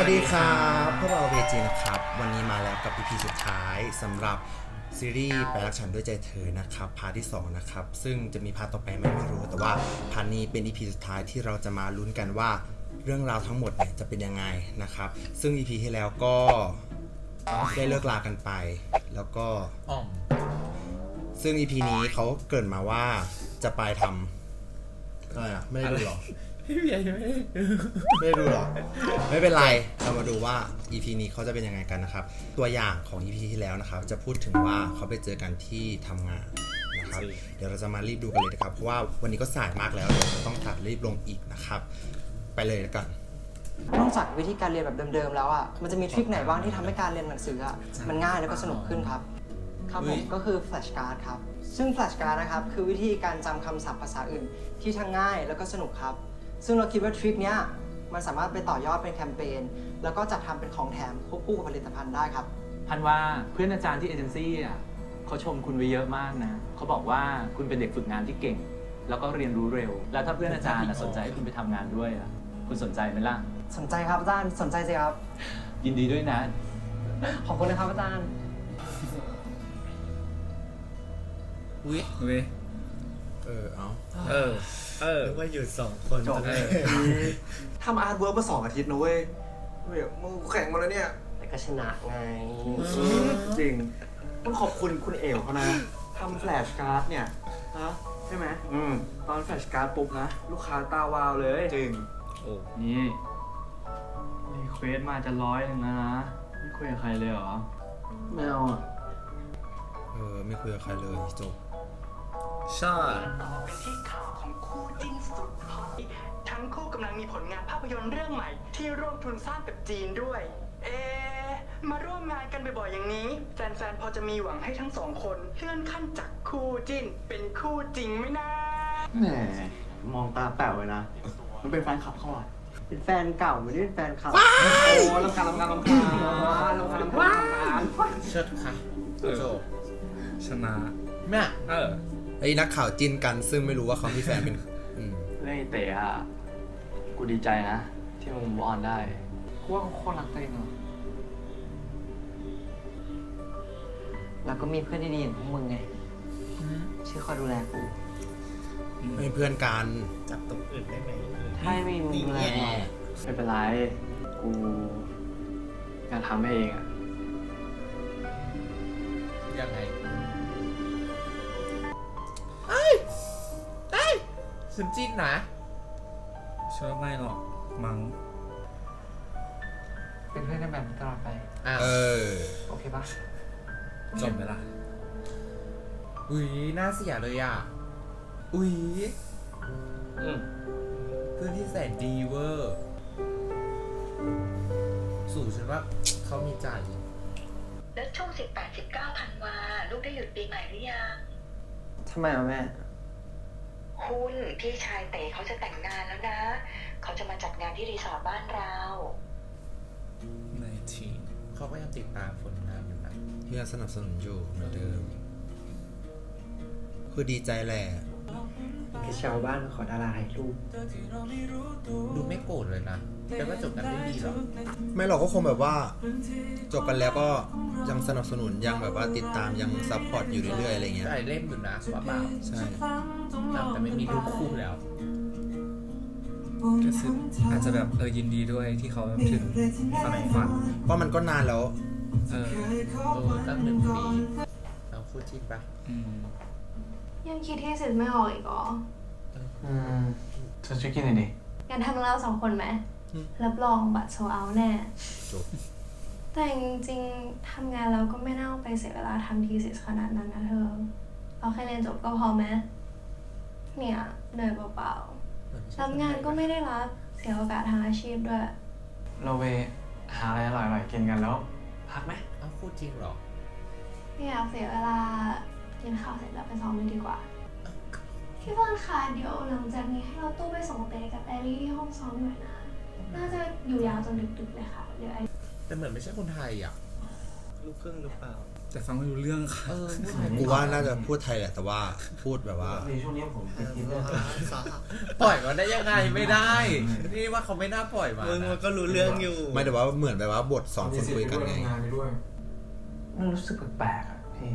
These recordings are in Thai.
วัสดีครับพวกเราเวจีนะครับ วันนี้มาแล้วกับ EP สุดท้ายสำหรับซีรีส์แปลรักฉันด้วยใจเธอนะครับพาร์ทที่ 2 นะครับ ซึ่งจะมีพาร์ทต่อไปไหมไม่รู้ แต่ว่าพาร์ทนี้เป็น EP สุดท้ายที่เราจะมาลุ้นกันว่าเรื่องราวทั้งหมดเนี่ยจะเป็นยังไงนะครับ ซึ่ง EP ที่แล้วก็ได้เลิกลากันไป แล้วก็อ่อมซึ่ง EP นี้เขาเกริดมาว่าจะไปทำอะไรอะไม่ได้ดูหรอ พี่เบียร์ยังไม่ได้ดูไม่ได้ดูหรอ ไม่เป็นไร เรามาดูว่า EP นี้เขาจะเป็นยังไงกันนะครับ ตัวอย่างของ EP ที่แล้วนะครับ จะพูดถึงว่าเขาไปเจอกันที่ทำงานนะครับ เดี๋ยวเราจะมารีบดูกันเลยนะครับ เพราะว่าวันนี้ก็สายมากแล้วเดี๋ยวจะต้องตัดรีบลงอีกนะครับ ไปเลยแล้วกัน นอกจากวิธีการเรียนแบบเดิมๆแล้วอะ มันจะมีทริคไหนบ้างที่ทำให้การเรียนหนังสืออะ มันง่ายแล้วก็สนุกขึ้นครับ ครับผมก็คือ flash card ครับ ซึ่ง flash card นะครับ คือวิธีการจำคำศัพท์ภาษาอื่นที่ทั้งง่ายแล้วก็สนุกครับ ซึ่งเราคิดว่าทริคเนี้ยมันสามารถไปต่อยอดเป็นแคมเปญแล้วก็จัดทำเป็นของแถมควบคู่กับผลิตภัณฑ์ได้ครับ พันว่าเพื่อนอาจารย์ที่เอเจนซี่อะเขาชมคุณไว้เยอะมากนะเขาบอกว่าคุณเป็นเด็กฝึกงานที่เก่ง แล้วก็เรียนรู้เร็ว แล้วถ้าเพื่อนอาจารย์น่ะสนใจให้คุณไปทำงานด้วยอะคุณสนใจไหมล่ะ สนใจครับอาจารย์สนใจสิครับ ยินดีด้วยนะ ขอบคุณนะครับอาจารย์ อุ้ยอุ้ยเออ เอา เออ เออ นึกว่าอยู่สองคนจบเลยทำอาร์ตเวิร์กมาสองอาทิตย์นะเว้ยเว้ยมือแข็งหมาแล้วเนี่ย แต่ก็ชนะไง จริง ต้องขอบคุณคุณเอ๋วเขานะทำแฟลชการ์ดเนี่ยฮะใช่ไหมอืมตอนแฟลชการ์ดปุ๊บนะ ลูกค้าตาวาวเลย จริง โอ้นี่รีเควสมาจะร้อยหนึ่งแล้วนะไม่คุยกับใครเลยเหรอ ไม่เอาอะ เออ ไม่คุยกับใครเลยจบใช่ ต่อเป็นที่ข่าว ของคู่จิ้นสุดฮอตทั้งคู่กำลังมีผลงานภาพยนตร์เรื่องใหม่ ที่ร่วมทุนสร้างกับจีนด้วย เอะมาร่วมงานกันบ่อยๆอย่างนี้ แฟนๆ พอจะมีหวังให้ทั้งสองคนเลื่อนขั้นจากคู่จิ้นเป็นคู่จริงไหมนะแหมมองตาแป๋วเลยนะ มันเป็นแฟนคลับเขาอะเป็นแฟนเก่าไม่ได้เป็นแฟนคลับ โอ้ลำคาญลำคาญลำคาญลำคาญลำคาญเชิดค่ะจบชนะแม่เออ ไอ้นักข่าวจิ้นกัน ซึ่งไม่รู้ว่าเขามีแฟนเป็นอืมเรื่องไอ้เต๋อะกูดีใจนะ ที่มึงวอนได้ กูว่าเขาโคตรรักตัวเองเนาะแล้วก็มีเพื่อนดีๆอย่างพวกมึงไงชื่อคอยดูแลกูเป็นเพื่อนกันจับตรงอื่นได้ไหมถ้าไม่มีมึงดูแลกูไม่เป็นไร กูอยากทำให้เองอะยังไง ฉันจิ้นนะเชื่อไม่หรอกมัง้งเป็นเพื่อนกันแบบนี้ตลอดไป อะเออโอเคปะจบไหมล่ะอุ้ยน่าเสียเลยอะ อุ้ยอืมเพื่อนที่แสนดีเวอร์ สู่ฉันว่าเขามีใจ แล้วช่วง 18 19ธันวาลูกได้หยุดปีใหม่หรือยัง ทำไมอะแม่ คุณพี่ชายเต๋เขาจะแต่งงานแล้วนะ เขาจะมาจัดงานที่รีสอร์ทบ้านเราในทีมเขาก็ยังติดตามผลงานอยู่นะเพื่อนสนับสนุนอยู่เหมือนเดิม คือดีใจแหละคือชาวบ้านมาขอดาราถ่ายรูปดูไม่โกรธเลยนะแปลว่าจบกันได้ดีเหรอไม่หรอกก็คงแบบว่า จบกันแล้วก็ยังสนับสนุนยังแบบว่าติดตามยังซัพพอร์ตอยู่เรื่อยๆอะไรเงี้ยได้เล่มอยู่นะว่าเปล่าใช่แต่ไม่มีรูปคู่แล้ว ก็คืออาจจะแบบเออยินดีด้วยที่เขาแบบถึงฝันฝันเพราะมันก็นานแล้ว เออเออตั้งหนึ่งปีเราคู่จิ้นปะอืมยังคิดที่สุดไม่ออกอีกเหรออืมเธอช่วยกินหน่อยดิงั้นทำเราสองคนไหมรับรองบัตรโซเอาแน่จบแต่จริงๆทำงานแล้วก็ไม่น่าเอาไปเสียเวลาทำทีสิขนาดนั้นนะเธอ เอาแค่เรียนจบก็พอไหม เนี่ยเหนื่อยเปล่าๆรับงานก็ไม่ได้รับเสียโอกาสทางอาชีพด้วย เราไปหาอะไรอร่อยๆกินกันแล้ว พักไหมเอาคู่จริงเหรอไม่อยากเสียเวลากินข้าวเสร็จแล้วไปซ้อมเลยดีกว่า พี่บอลคะเดี๋ยวหลังจากนี้ให้เราตู้ไปส่งเตกับแอลลี่ที่ห้องซ้อมหน่อยนะ น่าจะอยู่ยาวจนดึกๆเลยค่ะ เดี๋ยวไอแต่เหมือนไม่ใช่คนไทยอะ ลูกครึ่งหรือเปล่าเแต่ฟังไม่รู้เรื่องค่ะ เออพูดไทยกูว่าน่าจะพูดไทยแหละแต่ว่าพูดแบบว่า ในช่วงนี้ผมติดคิดเรื่องปล่อยมาได้ยังไงไม่ได้ นี่ว่าเขาไม่น่าปล่อยมามึงนะมันก็รู้เรื่องอยู่ไม่แต่ว่าเหมือนแบบว่าบทสองคนคุยกันไง งานไปด้วยมันรู้สึกแปลกๆอะพี่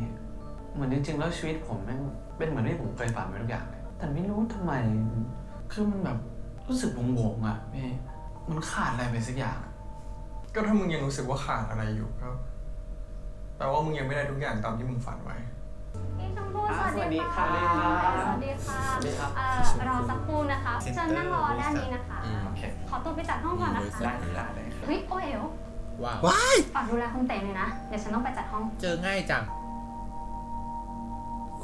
เหมือนจริงๆแล้วชีวิตผมแม่งเป็นเหมือนที่ผมเคยฝันไว้ทุกอย่างเลยแต่ไม่รู้ทำไม คือมันแบบรู้สึกวงๆอะพี่มันขาดอะไรไปสักอย่างอะก็ถ้ามึงยังรู้สึกว่าขาดอะไรอยู่ก็ แปลว่ามึงยังไม่ได้ทุกอย่างตามที่มึงฝันไว้ พี่ชมพู่อ่าสวัสดีค่ะสวัสดีค่ะ สวัสดีค่ะสวัสดีครับ เอ่อรอสักครู่นะคะเซ็นเตอร์เชิญนั่งรอด้านนี้นะคะอืมโอเคขอตัวไปจัดห้องก่อนนะบริษัคะทได้ได้เลยครับเฮ้ยโอเอ๋วว้าวว้ายฝากดูแลคุณเต๋หน่อยนะ เดี๋ยวฉันต้องไปจัดห้อง เจอง่ายจัง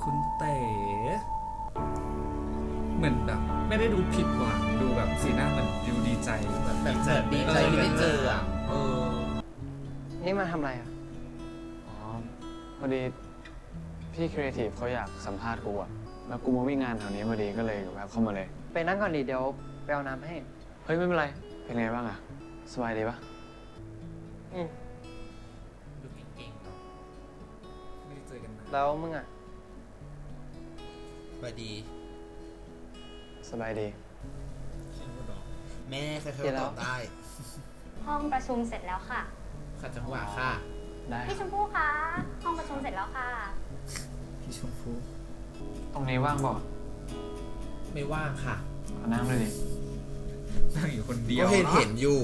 คุณเต๋เหมือนแบบ ไม่ได้ดูผิดหวังดูแบบสีหน้าเหมือนดูดีใจแบบแบบแบบดีใจที่ได้เจออะ เออ นี่มาทำอะไรอะอ๋อ พอดีพี่ครีเอทีฟเขาอยากสัมภาษณ์กูอะแล้วกูมาวิ่งงานแถวนี้พอดีก็เลยแวะเข้ามาเลย ไปนั่งก่อนดิเดี๋ยวไปเอาน้ำให้ เฮ้ย ไม่เป็นไร เป็นไงบ้างอะสบายดีปะอืมดูเก่งๆเนาะไม่ได้เจอกันนานแล้วมึงอะ สวัสดีสบายดีแม่ใครเดี๋ยวๆแล้ตวอบได้ ห้องประชุมเสร็จแล้วค่ะ ขัดจังหวะค่ะ ได้พี่ชมพู่คะ ห้องประชุมเสร็จแล้วค่ะ พี่ชมพู่ตรงนี้ว่างเปล่าไม่ว่างค่ะขอนั่งเลยดินั่งอยู่คนเดียวก็เห็นอะเห็นอยู่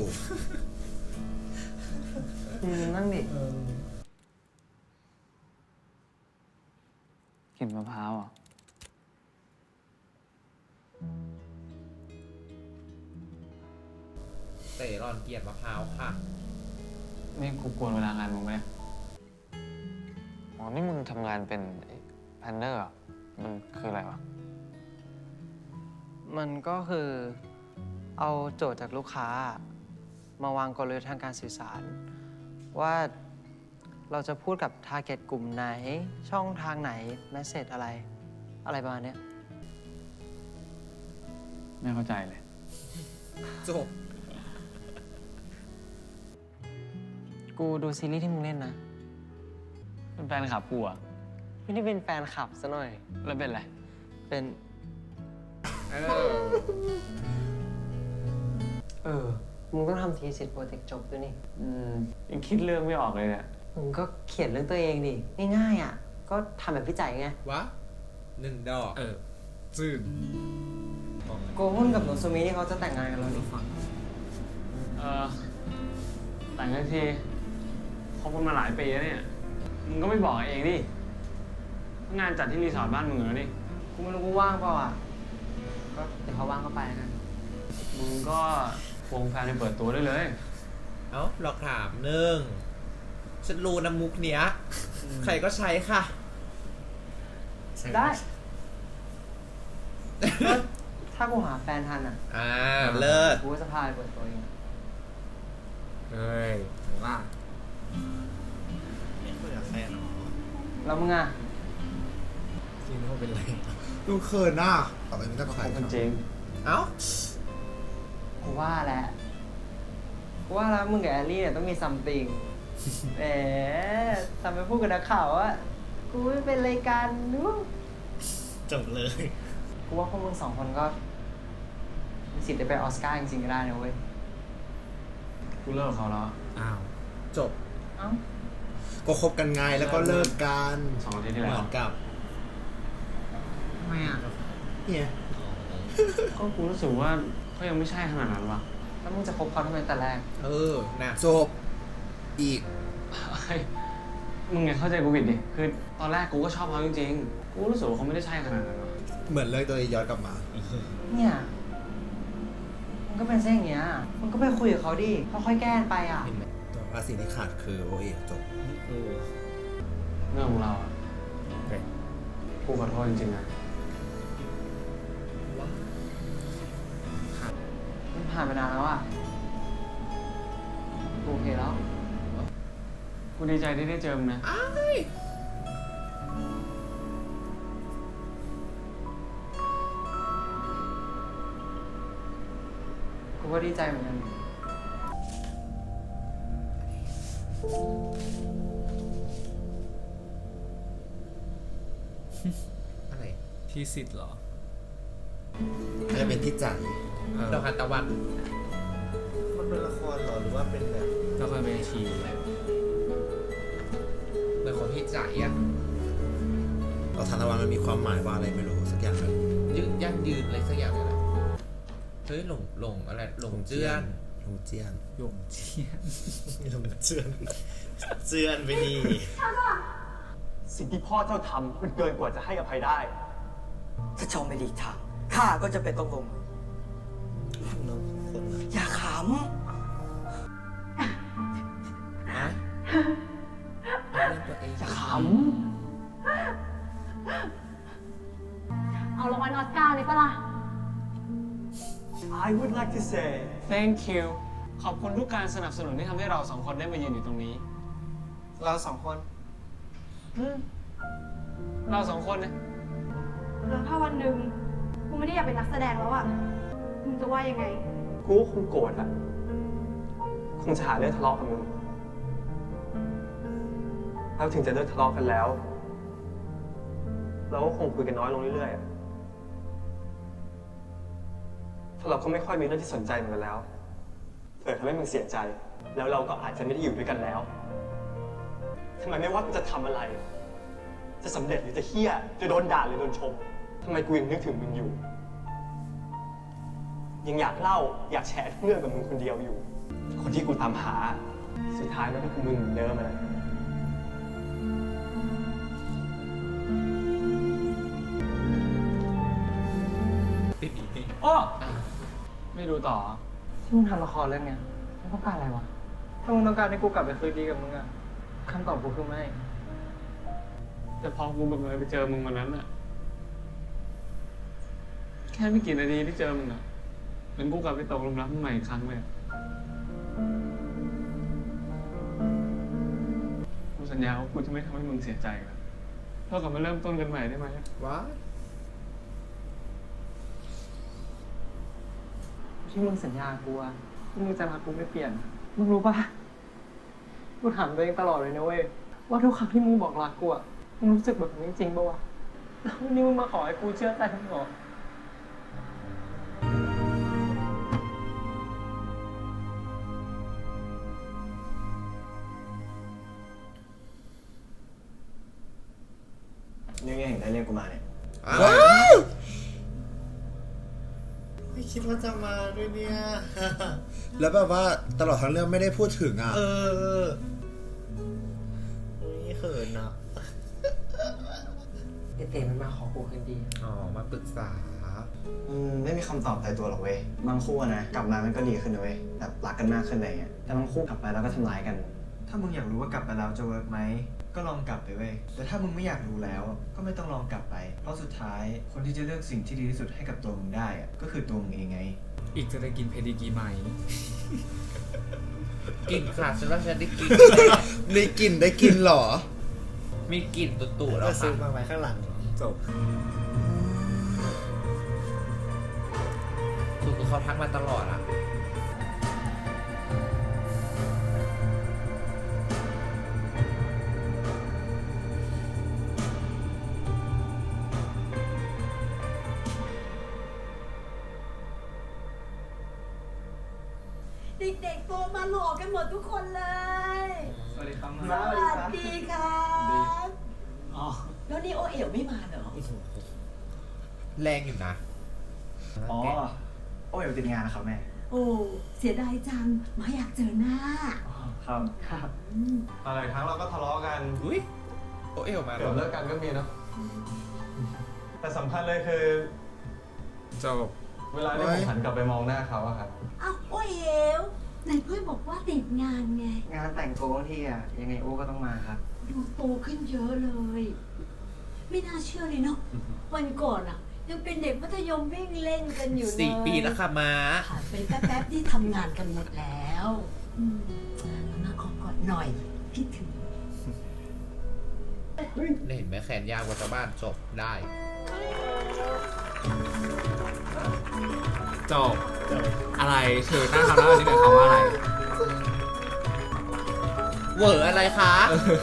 อืมนั่งดิกลิ่นมะพร้าวอะเต๋รอนเกียรติมะพร้าวค่ะ นี่กูกวนเวลางานมึงไหมเนี่ยอ๋อนี่มึงทำงานเป็นแพนเนอร์อะมันคืออะไรวะ มันก็คือเอาโจทย์จากลูกค้า มาวางกลยุทธ์ทางการสื่อสาร ว่าเราจะพูดกับทาร์เก็ตกลุ่มไหน ช่องทางไหน แมสเซจอะไร อะไรประมาณเนี้ยไม่เข้าใจเลย จบ กูดูซีรีส์ที่มึงเล่นนะ เป็นแฟนคลับกูอะไม่ได้เป็นแฟนคลับซะหน่อย แล้วเป็นอะไร เป็น เออ เออ มึงต้องทำทีสิทธิ์โปรเจกต์จบด้วยนี่ อืมยังคิดเรื่องไม่ออกเลยเนี่ย มึงก็เขียนเรื่องตัวเองดิ ง่ายๆอะ ก็ทำแบบพี่ใจายไง วะหนึ่งดอกเออจืดโกหุ้นกับโนซูมินี่เขาจะแต่งงานกันแล้วนี่ฟัง เออแต่งกันทีคบกันมาหลายปีแล้วเนี่ย มึงก็ไม่บอกเองดิงานจัดที่รีสอร์ทบ้านมึงเหรอนี่กูไม่รู้กูว่างเปล่าอะ ก็เดี๋ยวเขาว่างก็ไปแล้วกันมึงก็วงแฟนไปเปิดตัวได้เลย เอ้าหลอกถามหนึ่งฉันรู้น้ำมุกเนี้ย ใครก็ใช้ค่ะ ได้ก็ถ้ากูหาแฟนทันอะ อ่า เลิศ กูก็จะพาไปเปิดตัวเอง เฮ้ยว่า แล้วมึงอะจริงเขาเป็นไรดูเขินน่ะต่อไปไม่ต้องใครคนจริงเอ้ากูว่าแหละกูว่าแล้วมึงกับแอลลี่เนี่ยต้องมีซัมติงแหมทำไปพูดกับนักข่าวว่ากูไม่เป็นรายการนู้จบเลย กูว่าพวกมึงสองคนก็มีสิทธิ์ได้ไปออสการ์จริงๆก็ได้นะเว้ยกูเลิกกับเขาแล้ว อ้าว จบ เอ้า ก็คบกันไงแล้วก็เลิกกันสองอาทิตย์ที่เหแล้วมือนกับทำไมอะเนี่ยก็กูรู้สึกว่าเขายังไม่ใช่ขนาดนั้นวะแล้วมึงจะคบเขาทำไมแต่แรกเออนะจบอีก เฮ้ยมึงไงเข้าใจกูผิดดิคือตอนแรกกูก็ชอบเขาจริงๆกูรู้สึกว่าเขาไม่ได้ใช่ขนาดนั้นวะเหมือนเลิกโดยย้อนกลับมา เนี่ยมันก็เป็นเส้นอย่างเงี้ยมันก็ไปคุยกับเขาดิค่อยๆแก้กันไปอะ เห็นไหมแต่ ว่าสิ่งที่ขาดคือโอเอจบเออเรื่องของเราอะโอเคกูขอโทษจริงๆนะมันผ่านไปนานแล้วอะกูโอเคแล้ว กูดีใจที่ได้เจอมึงนะ อ้ายกูก็ดีใจเหมือนกัน อะไรที่สิทธิ์เหรอน่าจะเป็นพี่จันเออดอกทานตะวันมันเป็นละครเหรอหรือว่าเป็นแบบละครเวทีเหมือนของพี่จ่ายอะเราทานตะวันมันมีความหมายว่าอะไรไม่รู้สักอย่างหนึงยืดยั่งยืนอะไรสักอย่างเลยแหละเฮ้ยหลงหลงอะไรหลงเจื้อนหลงเจียนหยงเจียนหลงเจียนเจียนไปดี สิ่งที่พ่อเจ้าทำมันเกินกว่าจะให้อภัยได้ ถ้าเจ้าไม่หลีกทางข้าก็จะเป็นต้องลงมือน้องคนนะอย่าขอะเล่นตัวเองำอย่าขเอารางวัลออสการ์เลยปะล่ะ I would like to say thank you ขอบคุณทุกการสนับสนุนที่ทำให้เราสองคนได้มายืนอยู่ตรงนี้ เราสองคน เราสองคนเนี่ยแล้วถ้าวันหนึ่งกูไม่ได้อยากเป็นนักแสดงแล้วอะมึงจะว่ายังไง กูก็คงโกรธอะคงจะหาเรื่องทะเลาะกับมึงแล้วถึงจะเลิกทะเลาะกันแล้ว เราก็คงคุยกันน้อยลงเรื่อยๆอะเพราะเราก็ไม่ค่อยมีเรื่องที่สนใจเหมือนกันแล้วเผื่อทำให้มึงเสียใจ แล้วเราก็อาจจะไม่ได้อยู่ด้วยกันแล้ว ทำไมไม่ว่ากูจะทำอะไร จะสำเร็จหรือจะเฮี้ย จะโดนด่าหรือโดนชมทำไมกูยังนึกถึงมึงอยู่ ยังอยากเล่าอยากแชร์ทุกเรื่องกับมึงคนเดียวอยู่ คนที่กูตามหา สุดท้ายมันก็คือมึงเหมือนเดิมเลยติดอีกทีอ้อไม่ดูต่อที่มึงทำละครเรื่องเนี้ยมึงต้องการอะไรวะ ถ้ามึงต้องการให้กูกลับไปคืนดีกับมึงอะ คำตอบกูคือไม่ แต่พอกูบังเอิญไปเจอมึงวันนั้นอะแค่ไม่กี่นาทีที่เจอมึงอะเหมือนกูกลับไปตกหลุมรักมึงใหม่อีกครั้งเลยอะกูสัญญาว่ากูจะไม่ทำให้มึงเสียใจแล้วเรากลับมาเริ่มต้นกันใหม่ได้ไหมว้าที่มึงสัญญากูอะที่มึงจะรักกูไม่เปลี่ยน มึงรู้ปะ กูถามตัวเองตลอดเลยนะเว้ยว่าทุกครั้งที่มึงบอกรักกูอะมึงรู้สึกแบบนี้จริงปะวะแล้ววันนี้มึงมาขอให้กูเชื่อใจมึงเหรอนี่ไงได้เรียกกูมาเนี่ยว้าวไม่คิดว่าจะมาด้วยเนี่ย แล้วแบบว่าตลอดทั้งเรื่องไม่ได้พูดถึงอะ เออ นี่เขินอะไอเต้มันมาขอกูคืนดี อ๋อ มาปรึกษา อืมไม่มีคำตอบตายตัวหรอกเว้ย บางคู่อะนะกลับมามันก็ดีขึ้นนะเว้ยแบบรักกันมากขึ้นอะไรเงี้ย แต่บางคู่กลับไปแล้วก็ทำร้ายกัน ถ้ามึงอยากรู้ว่ากลับไปแล้วจะเวิร์กไหม ก็ลองกลับไปเว้ย แต่ถ้ามึงไม่อยากรู้แล้ว ก็ไม่ต้องลองกลับไป เพราะสุดท้ายคนที่จะเลือกสิ่งที่ดีที่สุดให้กับตัวมึงได้อะก็คือตัวมึงเองไง อีกจะได้กินเพดิกรีไหม กินค่ะฉันว่าฉันได้กิน ได้กินได้กินเหรอ มีกลิ่นตุ่ๆแล้วก็ซื้อค่ะมาไว้ข้างหลัง จบคือคือเขาทักมาตลอดอะเด็กๆโตมาหล่อกันหมดทุกคนเลย สวัสดีครับสวัสดีครับแล้วนี่โอเอ๋วไม่มาเหรอ แรงอยู่นะอ๋อโอ้ยติดงานนะครับแม่ โอ้เสียดายจังหมาอยากเจอหน้า ครับครับหลายครั้งเราก็ทะเลาะกันอุ้ยโอเอลมาเหรเกืออบเลิกกันก็มีเนาะแต่สำคัญเลยคือจบเวลาที่ผมหันกลับไปมองหน้าเขาอะครับอ้าวโอเอ๋ว ไหนเพื่อนบอกว่าติดงานไงงานแต่งโกบางทีอะยังไงโอ้ก็ต้องมาครับ ดูโตขึ้นเยอะเลย ไม่น่าเชื่อเลยเนาะวันก่อนอะยังเป็นเด็กมัธยมวิ่งเล่นกันอยู่เลยสี่ปีแล้วค่ะมาผ่านไปแป๊บๆที่ทำงานกันหมดแล้วอืมมาขอกอดหน่อยคิดถึงเห็นไหมแขนยาวกว่าชาวบ้านจบได้ จบ อะไรเชิหน้าคำนั้นอันนี้หมายความว่าอะไรเวอร์อะไรคะ เออ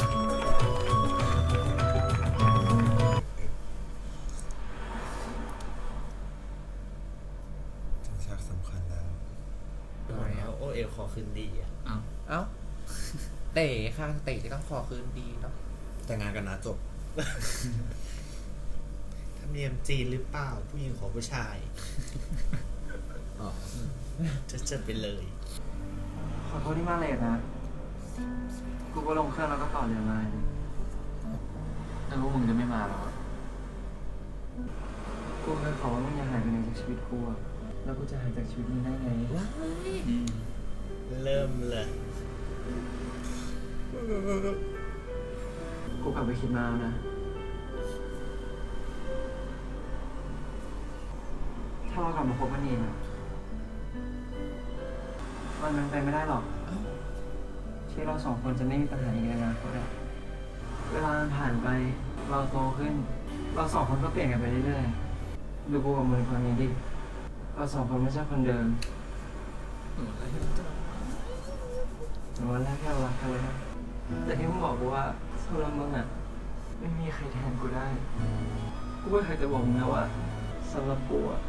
งสำคัญแล้ว แล้วโอเอลขอคืนดีอะ เอาเอาเต๋ค่ะ เต๋จะต้องขอคืนดีเนาะ แต่งานกันนะจบทำรมเนียมจีนหรือเปล่า ผู้หญิงขอผู้ชาย อ๋อจะจะไปเลย ขอโทษที่มาเลทนะ กูก็ลงเครื่องแล้วก็ต่อเรือมาเลยแต่ว่ามึงจะไม่มาหรอกกูเคยขอว่ามึงอย่าหายไปไหนจากชีวิตกูอะแล้วกูจะหายจากชีวิตนี้ได้ไงเริ่มเลยกูกลับไปคิดมาแล้วนะ ถ้าเรากลับมาพบกันอีกอะ มันเป็นไปไม่ได้หรอก ที่เราสองคนจะไม่มีปัญหาอีกในอนาคตอะเวลามันผ่านไป เราโตขึ้น เราสองคนก็เปลี่ยนกันไปเรื่อยๆ ดูกูกับมึงคนนี้ดิ เราสองคนไม่ใช่คนเดิมแต่วันแรกที่เรารักกันเลยนะแต่ที่มึงบอกกูว่าสำหรับมึงอะไม่มีใครแทนกูได้ กูก็เคยจะบอกมึงนะว่าสำหรับกูอะ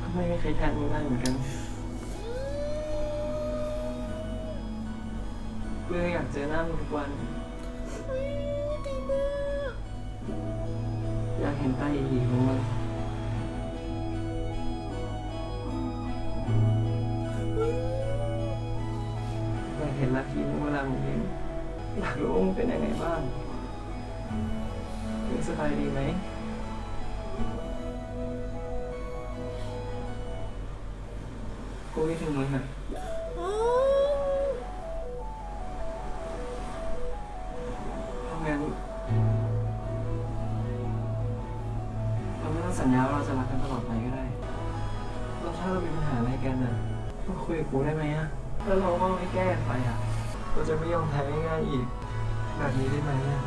ก็ไม่มีใครแทนมึงได้เหมือนกัน กูยังอยากเจอหน้ามึงทุกวัน อยากเห็นตาอีๆของมึงอยากเห็นลักทีมึงเวลามึงเล่นอยากรู้ว่ามึงเป็นยังไงบ้างมึงสบายดีไหมกูคิดถึงมึงอะ กูได้ไหมอะแล้วเราก็ไม่แก้ไปอะเราจะไม่ยอมแพ้ง่ายๆอีก แบบนี้ได้ไหมอะ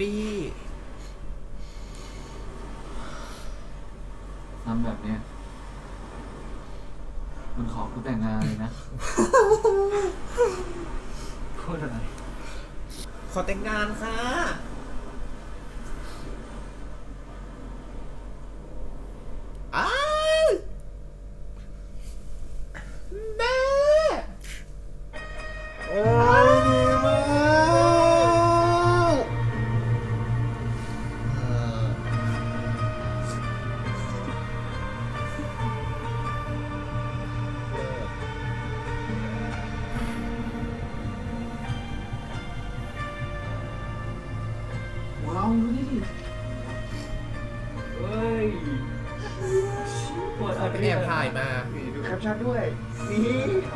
ปปี้ ทำแบบเนี้ยมันขอกูแต่งงานเลยนะ พูดอะไร ขอแต่งงานค่ะ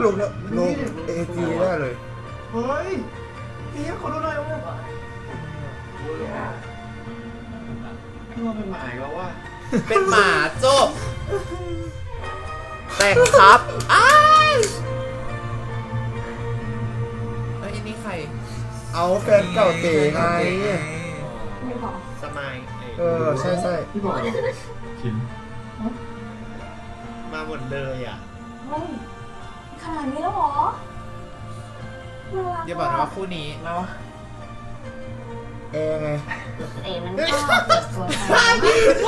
ลงแล้วลงเอจีได้เลย เฮ้ยนี่ขอดูหน่อยว่าพี่ว่าเป็นหมาอีกแล้วว่าเป็นหมาจบแต่งครับอ้ายเอ้ยอันนี้ใครเอาแฟนเก่าเต๋ไง ไม่บอกสมัยเออ ใช่ใช่พี่บอกคิมมาหมดเลยอะเฮ้ยข นาดนี้แล้วเหรอน่ารักอย่าบอกนะว่าคู่นี้เนาะเอไงเอ๋มันก็เปิดตัวแฟน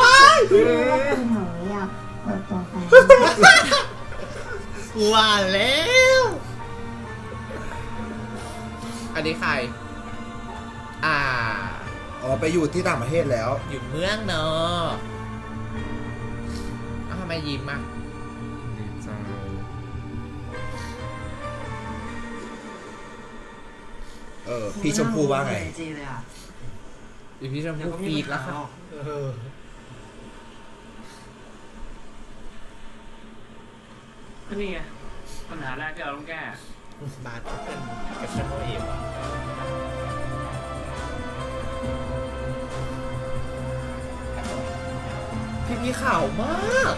ว้ายคุณหนูอยากเปิดตัวแฟนว่าแล้ว อันนี้ใคร อ่า อ๋อไปอยู่ที่ต่างประเทศแล้ว อยู่เมืองเนอะเอ้าทำไมยิ้มอะ เออ พี่ชมพู่ว่าไงจีเลยอะอยู่พี่ชมพู่ปีกแล้วค่ะเออก็นี่ไงปัญหาแรกที่เราต้องแก้บาสก็เป็นกับฉันตัวเองว่ะเพี่พี่ข่าวมาก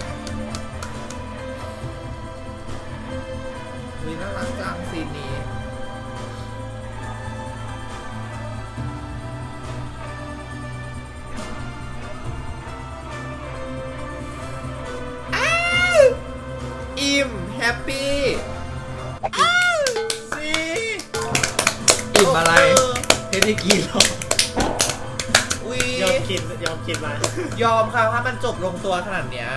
มีน่ารักจังซีนนี้ กินหรอวียอมกินยอมกินมายอมค่ะถ้ามันจบลงตัวขนาดเนี้ย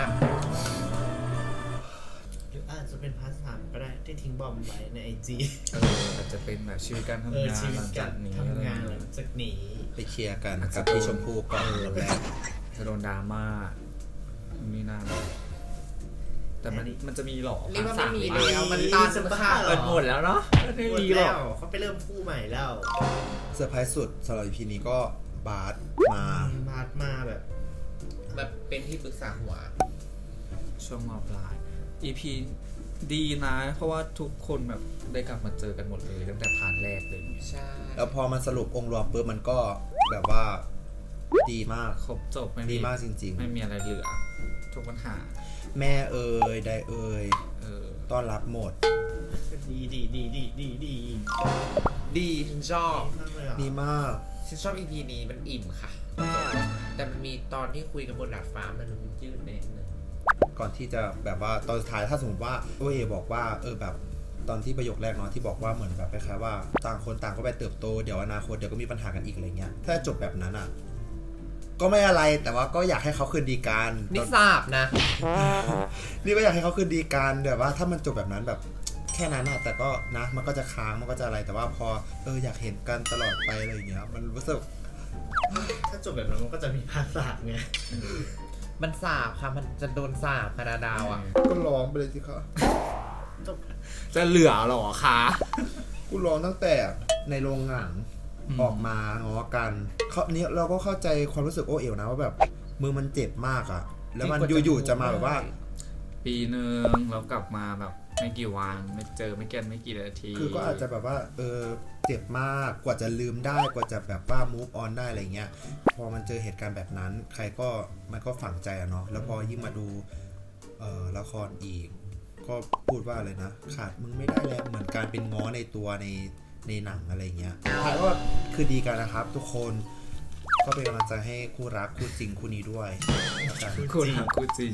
หรืออาจจะเป็นพาร์ทสามก็ได้ที่ทิ้งบอมไว้ในไอจีเอออาจจะเป็นแบบชีวิตการเอองทำานชีวิหตลังกาจากรนี้ทำงานหลังจากนี้ไปเคลียร์กันกับพี่ชมพู่ก่อนเริ่มแรกจะโดนดราม่ามีนา แต่มันมันจะมีหรอนี่ว่าไม่มีภาคสแล้วมันมีตามจะบ้าข่าวเหรอกันหมดแล้วเนาะไม่หมดมีหรแล้อกวเขาไปเริ่มคู่ใหม่แล้วเซอร์ไพรส์สุดสำหรับ EP นี้ก็บาสมามาดมาแบบแบบเป็นที่ปรึกษาหัว ช่วงมปลาย EP ดีนะ เพราะว่าทุกคนแบบได้กลับมาเจอกันหมดเลยตั้งแต่พาร์ทแรกเลยใช่แล้วพอมันสรุปองค์รวมปุ๊บมันก็แบบว่าดีมากครบจบไม่ดีมากจริงไม่มีอะไรเหลือทุกปัญหาๆ แม่เอ่ยได้เอ่ยเออต้อนรับหมด ดีดีดีดีดีดีดีฉันชอบดีมาก ฉันชอบ EP นี้มันอิ่มค่ะ แต่มันมีตอนที่คุยกันบนดาดฟ้ามันยืดเน้นงก่อนที่จะแบบว่าตอนสุดท้ายถ้าสมมติว่าโอเอบอกว่าเออแบบตอนที่ประโยคแรกเนาะที่บอกว่าเหมือนแบบคล้ายๆว่า ต่างคนต่างก็ไปเติบโตเดี๋ยวอนาคตเดี๋ยวก็มีปัญหากันอีกอะไรเงี้ยถ้าจบแบบนั้นอะ ก็ไม่อะไรแต่ว่าก็อยากให้เขาคืนดีกันนี่ทราบนะ นี่ก็อยากให้เขาคืนดีกันแบบว่าถ้ามันจบแบบนั้นแบบแค่นั้นอะแต่ก็นะมันก็จะค้างมันก็จะอะไรแต่ว่าพอเอออยากเห็นกันตลอดไปอะไรอย่างเงี้ยมันรู้สึกถ้าจบแบบนั้นมันก็จะมีพาร์ทสามไงมันสาบค่ะ มันจะโดนสาบคานาดาวอะ ก็ร้องไปเลยสิคะจะเหลือเหรอคะกูร้องตั้งแต่ในโรงหนัง อืมออกมาง้อกันเขาเนี้ยเราก็เข้าใจความรู้สึกโอเอ๋วนะว่าแบบมือมันเจ็บมากอะแล้วมันจริงกว่าจะอยู่ๆจะมาแบบว่า ปีหนึ่งแล้วกลับมาแบบไม่กี่วันไม่เจอไม่เกินไม่กี่นาที คือก็อาจจะแบบว่าเออเจ็บมากกว่าจะลืมได้กว่าจะแบบว่า move on ได้อะไรเงี้ย พอมันเจอเหตุการณ์แบบนั้น ใครก็มันก็ฝังใจอะเนาะแล้วพอยิ่งมาดูเอ่อละครอีก ก็พูดว่าอะไรนะ ขาดมึงไม่ได้แล้วเหมือนการเป็นง้อในตัวใน ในหนังอะไรเงี้ยท้ายก็คือดีกันนะครับ ทุกคนก็เป็นกำลังใจให้คู่รักคู่จริงคู่นี้ด้วยแล้วกันคุณหาคู่จริง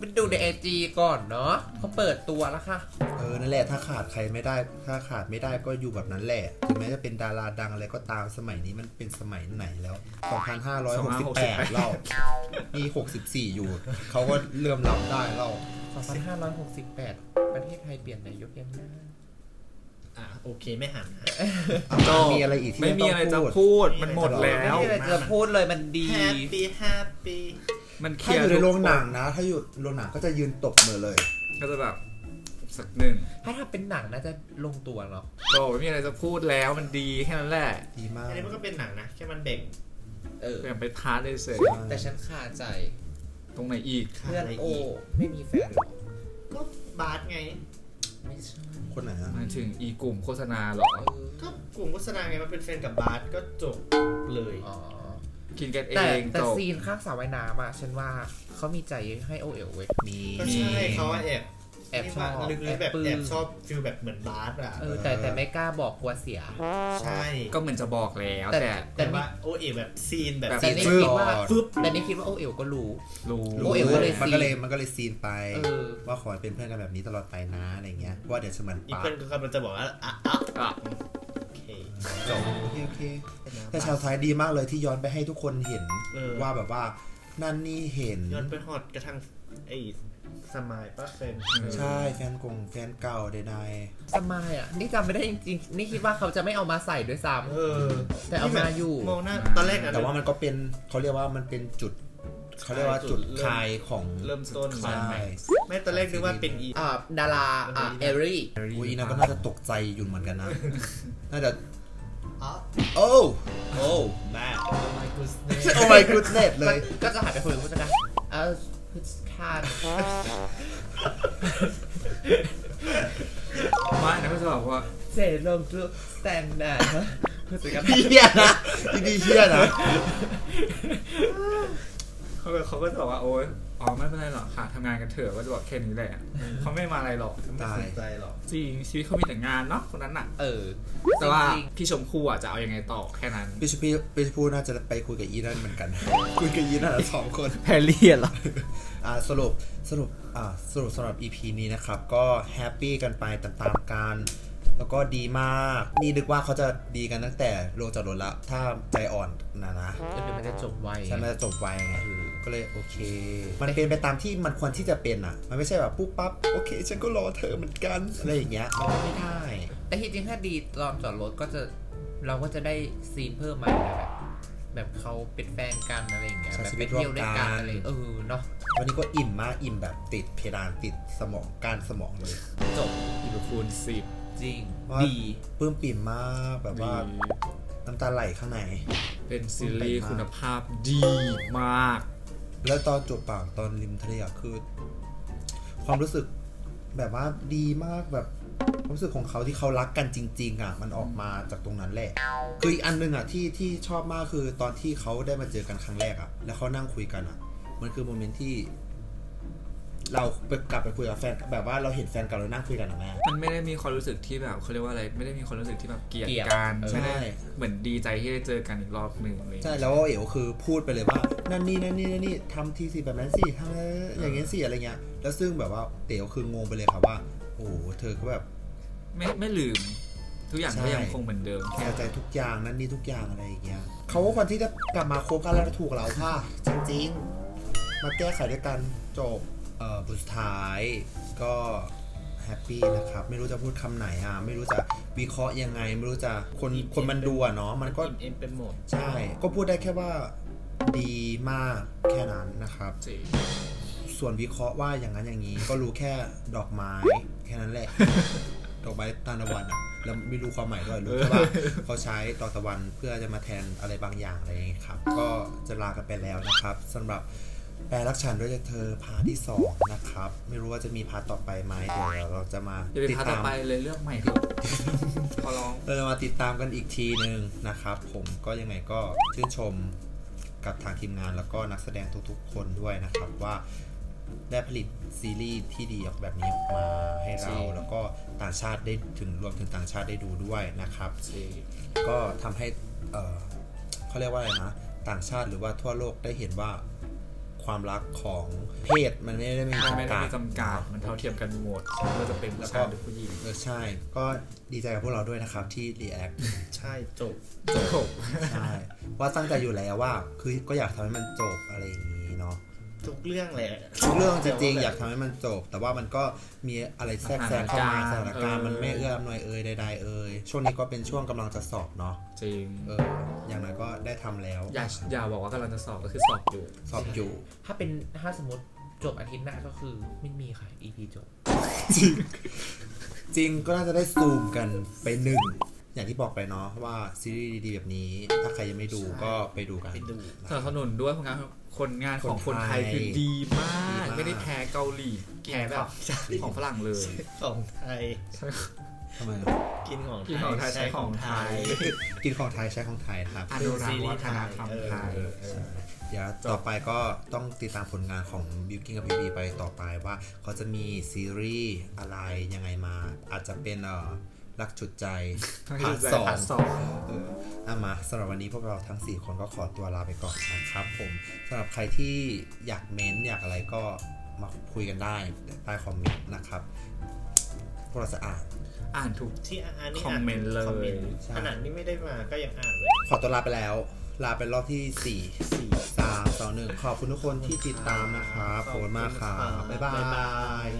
มันดูในไอจีก่อนเนาะเขาเปิดตัวแล้วค่ะ เออนั่นแหละถ้าขาดใครไม่ได้ถ้าขาดไม่ได้ก็อยู่แบบนั้นแหละถึงแม้จะเป็นดาราดังอะไรก็ตามสมัยนี้มันเป็นสมัยไหนแล้ว 2568 เรานี่64 อยู่ เขาก็เริ่มรับได้เรา 2568 ประเทศไทยเปลี่ยนนายกยังไง อะโอเคไม่หันนะ ก็มีอะไรอีกที่ไม่มีอะไรจะต้องพูดมันหมดแล้วไม่มีอะไรจะพูดเลยมันดีแฮปปี้แฮปปี้มันเคถ้าลียอร์ยู่ในโรงหนังทุกคนะ ถ้าอยู่โรงหนังก็จะยืนตบมือเลย ก็จะแบบสักหนึ่งถ้าทำเป็นหนังน่าจะลงตัวเนาะโตไม่มีอะไรจะพูดแล้วมันดีแค่นั้นแหละดีมาก อันนี้มันก็เป็นหนังนะ แค่มันเด็ก เออเปลี่ยนไปพาร์ทได้เสร็จแต่ฉันคาใจตรงไหนอีก เพื่อนโอไม่มีแฟนหรอก็บาสไง ไม่ใช่ คนไหนอะมาถึงอีกลุ่มโฆษณาเหรอ ก็กลุ่มโฆษณาไงมันเป็นแฟนกับบาสก็จบเลยอ๋อกินกันเอแต่งแต่จบ ซีนข้างสระว่ายน้ำอะ ฉันว่าเขามีใจให้โอเอ๋วเว้ย มี ก็ใช่เขาอะแอบ แอบชอบลึกๆแบบปลื้มแอบชอบฟิลแบบเหมือนบาสอะเออแต่แต่ไม่กล้าบอกกลัวเสีย ใช่ ก็เหมือนจะบอกแล้วแต่แต่แต่ว่าโอเอแบบซีนแบบแต่นี่ซีคิดว่าฟึบแต่นี่คิดว่าโอเอ๋วก็รู้รู้โอเอ๋วก็เลยมันก็เลยซีนมันก็เลยซีนไปเออว่าขอให้เป็นเพื่อนกันแบบนี้ตลอดไปนะอะไรเงี้ยเพราะว่าเดี๋ยวจะเหมือนอีกปาเพื่อนก็กำลังจะบอกว่าอะอะอะโอเคจบโอเคโอเคแต่ชาวไทยดีมากเลยที่ย้อนไปให้ทุกคนเห็นเออว่าแบบว่านั่นนี่เห็นย้อนไปฮอดกระทั่งไอ้ สมายป้าเฟนใช่แฟนกงแฟนเก่าใดสมายอะ นี่จำไม่ได้จริงๆ นี่คิดว่าเขาจะไม่เอามาใส่ด้วยซ้ เออำแต่เอามาอยู่มองหน้าตอนแรกอะๆแต่ว่ามันก็เป็นเขาเรียกว่ามันเป็นจุดเขาเรียกว่าจุดคลายของเริ่มต้นใช่ไม่ตอนแรกนึกว่าเป็นอีอ่าดาราอ่าเอรี่อุ้ยนะก็น่าจะตกใจอยู่เหมือนกันนะ น่าจะอ๋อโอ้โอ้แม่ Oh my goodness โอ้ my goodness เลยก็จะหายไปคุยกับผู้จัดการเออ ผู้จัดการไม่นะก็จะบอกว่าเจลงทุกสแตนดาร์ดผู้จัดการเฮียนะดีๆเฮียนะเขาก็เขาก็จะบอกว่าโอ๊ย อ๋อไม่เป็นไรหรอกค่ะทำงานกันเถอะก็จะบอกแค่นี้แหละเขาไม่มาอะไรหรอกตายใจหรอกจริงชีวิตเขามีแต่งานเนาะคนนั้นอะ เออ แต่ว่าจริงพี่ชมพู่อะจะเอายังไงต่อแค่นั้นพี่ชพี่พี่ชพูน่าจะไปคุยกับอีนั่นเหมือนกัน คุยกับอีนั่นอะสองคนแพรรี่เหรออ่าสรุปสรุปอ่าสรุปสำหรับ EP นี้นะครับ ก็แฮปปี้กันไปตามๆกัน แล้วก็ดีมาก นี่นึกว่าเขาจะดีกันตั้งแต่ลงจากรถละถ้าใจอ่อนนะนะก็เดี๋ยวมันจะจบไวใช่มันจะจบไวไงก็เลยโอเค มันเป็นไปตามที่มันควรที่จะเป็นอะ มันไม่ใช่แบบปุ๊บปั๊บโอเค ฉันก็รอเธอเหมือนกันอะไรอย่างเงี้ยมันไม่ได้ แต่ที่จริงถ้าดีตอนจอดรถก็จะเราก็จะได้ซีนเพิ่มมาอยู่นะแบบแบบเขาเป็นแฟนกันอะไรอย่างเงี้ยใช้แบบชีไปวิตร่วเที่ยวมด้วยกักันนอะไรเออเนาะวันนี้ก็อิ่มมากอิ่มแบบติดเพดานติดสมองการสมองเลย จบอีกคูณสิบ จริง ว่าดี ปลื้มปิ่มมากแบบว่าน้ำตาไหลข้างใน เป็นซีรีส์คุณภาพดีมาก แล้วตอนจบปากตอนริมทะเลอะคือ ความรู้สึกแบบว่าดีมากแบบความรู้สึกของเขาที่เขารักกันจริง ๆ อะ มันออกมาจากตรงนั้นแหละ คืออีกอันหนึงอะที่ที่ชอบมากคือตอนที่เขาได้มาเจอกันครั้งแรกอะ แล้วเขานั่งคุยกันอะ มันคือโมเมนต์ที่ เราไปกลับไปคุยกับแฟนแบบว่าเราเห็นแฟนเก่าเรานั่งคุยกันอะแม่ มันไม่ได้มีความรู้สึกที่แบบเขาเรียกว่าอะไรไม่ได้มีความรู้สึกที่แบบเกลียดเกลียดกันเออ ไม่ได้ใช่เหมือนดีใจที่ได้เจอกันอีกรอบหนึ่งเลย ใช่แล้วเอ๋วคือพูดไปเลยว่านั่นนี่นั่นนี่นั่นนี่ทำทีสิแบบนั้นสิทำอย่างเงี้ยสิอะไรเงี้ยแล้วซึ่งแบบว่าเต๋วคืองงไปเลยครับว่า โอ้โหเธอก็แบบ ไม่ไม่ลืม ทุกอย่างก็ยังคงเหมือนเดิมแค่ใจทุกอย่างนั่นนี่ทุกอย่างอะไรอย่างเงี้ยเขาก็คนที่จะกลับมาคบกันแล้วถูกเราค่ะจริงๆ มาแก้ไขด้วยกันจบเอ่อบทสุดท้ายก็แฮปปี้นะครับ ไม่รู้จะพูดคำไหนอะ ไม่รู้จะวิเคราะห์ยังไง ไม่รู้จะคนคนมันดูอะเนาะมันก็เอ็มเป็นหมดใช่ ก็พูดได้แค่ว่าดีมากแค่นั้นนะครับส่วนวิเคราะห์ว่าอย่างนั้นอย่างนี้ ก็รู้แค่ดอกไม้แค่นั้นแหละ ดอกไม้ตาลตะวันอะแล้วไม่รู้ความหมายด้วยรู้แค่ว่าเขาใช้ดอกตะวันเพื่อจะมาแทนอะไรบางอย่างอะไรอย่างเงี้ยครับ ก็จะลากันไปแล้วนะครับสำหรับ แปลรักฉันด้วยใจเธอพาร์ทที่สองนะครับ ไม่รู้ว่าจะมีพาร์ทต่อไปไหมเดี๋ยวเราจะมาอย่าไปติดพาตาต่อม ไปเลยเรื่องใหม่เถอะขอร้อง เราจะมาติดตามกันอีกทีหนึ่งนะครับ ผมก็ยังไงก็ชื่นชมกับทางทีมงานแล้วก็นักแสดงทุกๆ คนด้วยนะครับว่าได้ผลิตซีรีส์ที่ดีออกแบบนี้ออกมาให้เราแล้วก็ต่างชาติได้ถึงรวมถึงต่างชาติได้ดูด้วยนะครับ ก็ทำให้เอ่อเขาเรียกว่าอะไรนะ ต่างชาติหรือว่าทั่วโลกได้เห็นว่า ความรักของเพศมันไม่ได้มีมันไม่จำได้กัด มีจำกัดมันเท่าเทียมกันหมดไม่ว่าจะเป็นผู้ชายหรือผู้หญิงเออใช่ ก็ดีใจกับพวกเราด้วยนะครับที่ react ใช่จบ จบ ใช่ว่าตั้งใจอยู่แล้วว่า คือก็อยากทำให้มันจบอะไรอย่างนี้เนาะ ทุกเรื่องแหละ ทุกเรื่องจริงๆแต่ว่อยากทำให้มันจบ แต่ว่ามันก็มีอะไรแทรกแซงเข้ามาสถานการณ์มันไม่เอื้ออำนวยเอ่ยใดๆเอ่ยช่วงนี้ก็เป็นช่วงกำลังจะสอบเนาะจริง เอออย่างน้อยก็ได้ทำแล้ว อย่าอย่าบอกว่ากำลังจะสอบก็คือสอบอยู่ สอบอยู่ ถ้าเป็นถ้าสมมติจบอาทิตย์หน้าก็คือไม่มีค่ะ EP จบ จริงก็น่าจะได้ซูมกันไปหนึ่ง อย่างที่บอกไปเนาะว่าซีรีส์ดีๆแบบนี้ ถ้าใครยังไม่ดูก็ไปดูกันสนับสนุนด้วยผลงานคนงานของคนไทยคือดีมาก ไม่ได้แพ้เกาหลีแพ้แบบของฝรั่งเลยของไทยทำไมกินของกินของไทยใช้ของไทย กินของไทยใช้ของไทยนะครับอนุรักษ์วัฒนธรรมไทยเดี๋ยวต่อไปก็ต้องติดตามผลงานของบิวกิ้งกับพีบีไปต่อไปว่าเขาจะมีซีรีส์อะไรยังไงมา อาจจะเป็นเอ่อ รักจุดใจรักพาจุร์ดทใจสองพาร์ทสองเออเอามาสำหรับวันนี้พวกเราทั้ง 4 คนก็ขอตัวลาไปก่อนนะครับผมสำหรับใครที่อยากเม้นต์อยากอะไรก็มาคุยกันได้ใต้คอมเมนต์นะครับพวกเราจะอ่านอ่านทุกที่อ่านนี่คอมเมนต์เลยคอมเมนต์ใช่ขนาดนี้ไม่ได้มาก็ยังอ่านเลย ขอตัวลาไปแล้ว ลาเป็นรอบที่4 4 3 2 1ขอบคุณทุกคนที่ติดตามนะครับขอบคุณมากครับบ๊ายบาบ๊ายบายย